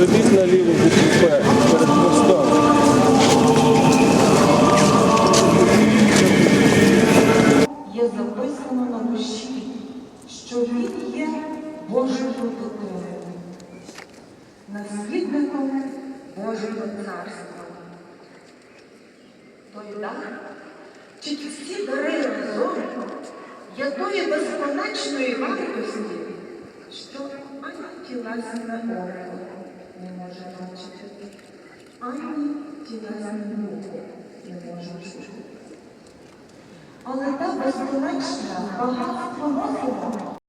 Зробіть на ліву букву П перед хвостом. є записано на душі, що він є Божою дитиною, наслідником Божого царства. Той чи ті всі дари разом є тої безконечної вартості, що ані око не може ані тілесне вухо не може чути. Але та безконечна багатство розуму